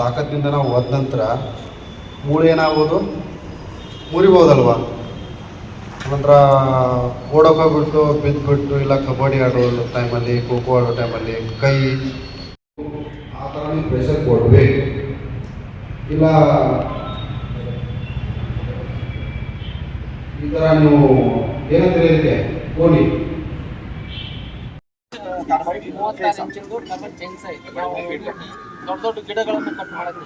ತಾಕತ್ತಿನಿಂದ ನಾವು ಹೋದ ನಂತರ ಮೂಳೆ ಏನಾಗ್ಬೋದು? ಮುರಿಬೋದಲ್ವಾ? ನಂತರ ಓಡೋಕೋಗ್ಬಿಟ್ಟು ಬಿದ್ದುಬಿಟ್ಟು ಇಲ್ಲ ಕಬಡ್ಡಿ ಆಡೋ ಟೈಮಲ್ಲಿ ಖೋ ಆಡೋ ಟೈಮಲ್ಲಿ ಕೈ ಆ ಥರ ನೀವು ಪ್ರೆಷರ್ ಕೊಡಬೇಕು. ಇಲ್ಲ ಈ ಥರ ನೀವು ಏನಂತೀರಿ ಇದಕ್ಕೆ ಕೋಣಿ ಮೂವತ್ತಾರು ಇಂಚಿಂದು ಡಬಲ್ ಜೆನ್ಸ್ ಐತೆ ನಾವು ದೊಡ್ಡ ದೊಡ್ಡ ಗಿಡಗಳನ್ನು ಕಟ್ ಮಾಡೋದು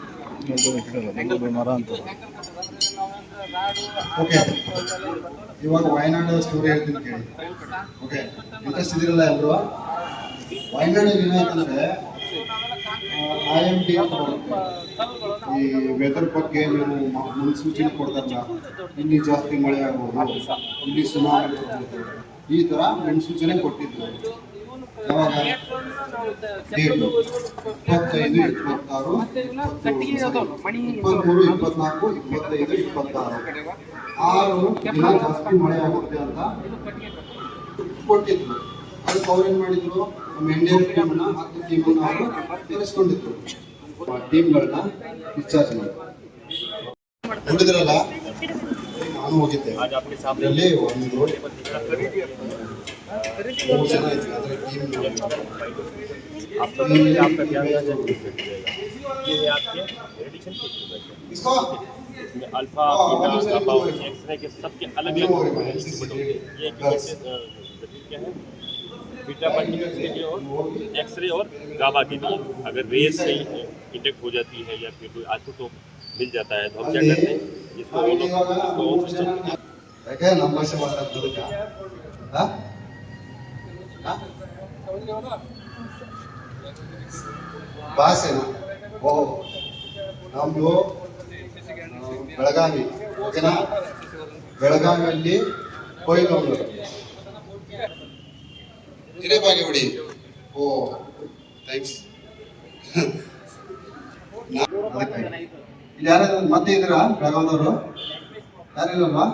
ಇವಾಗ ವಯನಾಡು ಸ್ಟೋರಿ ಹೇಳ್ತೀನಿ ಕೇಳಿ. ಓಕೆ ಇಂಟ್ರೆಸ್ಟ್ ಇದಿರಲ್ಲ ಎಲ್ಲರೂ ವಯನಾಡಲ್ಲಿ ಏನಾಯ್ತಂದ್ರೆ ಐ ಎಂ ಟಿ ಅಂತ ಬರುತ್ತೆ. ಈ ವೆದರ್ ಬಗ್ಗೆ ನೀವು ಮುನ್ಸೂಚನೆ ಕೊಡ್ತಾರಲ್ಲ ಇಲ್ಲಿ ಜಾಸ್ತಿ ಮಳೆ ಆಗ್ಬೋದು ಇಲ್ಲಿ ಸುನಾಮಿ ಬರ್ಬೋದು. ಈ ಥರ ಮುನ್ಸೂಚನೆ ಕೊಟ್ಟಿದ್ರು. ಯಾವಾಗ ಡೇಟು ಇಪ್ಪತ್ತೈದು ಇಪ್ಪತ್ತಾರು. ಇಪ್ಪತ್ತ್ಮೂರು ಇಪ್ಪತ್ನಾಲ್ಕು ಇಪ್ಪತ್ತೈದು ಇಪ್ಪತ್ತಾರು. ಆರು ದಿನ ಜಾಸ್ತಿ ಮಳೆ ಆಗುತ್ತೆ ಅಂತ ಕೊಟ್ಟಿದ್ರು ಅದಕ್ಕೆ ಅವ್ರು ಏನು ಮಾಡಿದ್ರು? ನಮ್ಮ ಇಂಡಿಯನ್ ಟೀಮ್ನ ಹತ್ತು ಟೀಮನ್ನ ಅವರು ಸೇರಿಸ್ಕೊಂಡಿದ್ರು ಟೀಮ್ಗಳನ್ನ ಡಿಸ್ಚಾರ್ಜ್ ಮಾಡಿ ನೋಡಿದ್ರಲ್ಲ? ನಾನು ಹೋಗಿದ್ದೆ ಅದರಲ್ಲಿ ಒಂದು ಮೂರು ಜನ ಇದ್ವಿ ಅದರ आपका आपका ध्यान आ जाएगा ये है आपके रेडिएशन के ट्यूमर इसको इसमें अल्फा बीटा गामा एक्सरे के सबके अलग अलग इंस्ट्रूमेंट होते हैं ये इक्विपमेंट क्या है बीटा मल्टीप्लेक्स के लिए और एक्सरे और गामा के लिए अगर रेस से इंडेक्ट हो जाती है या फिर कोई आइसोटोप मिल जाता है तो हम क्या करते हैं इसको ऑन इसको ऑन सिस्टम ಯಾಕೆ ನಮ್ಮ ಭಾಷೆ ಮಾತಾಡ್ತದಕ್ಕ ಭಾಷೆನ ಓ ನಮ್ದು ಆ, ಬೆಳಗಾವಿ ಓಕೆನಾ ಬೆಳಗಾವಿಯಲ್ಲಿ ಕೊಯ್ಲು ಹಿರೇಬಾಗಿ ಹೊಡಿ ಓ ಥ್ಯಾಂಕ್ಸ್ ಇಲ್ಲಿ ಯಾರಾದ್ರೂ ಮತ್ತೆ ಇದ್ರ ಬೆಳಗಾವದವರು ಯಾರಿಲ್ಲಲ್ವಾ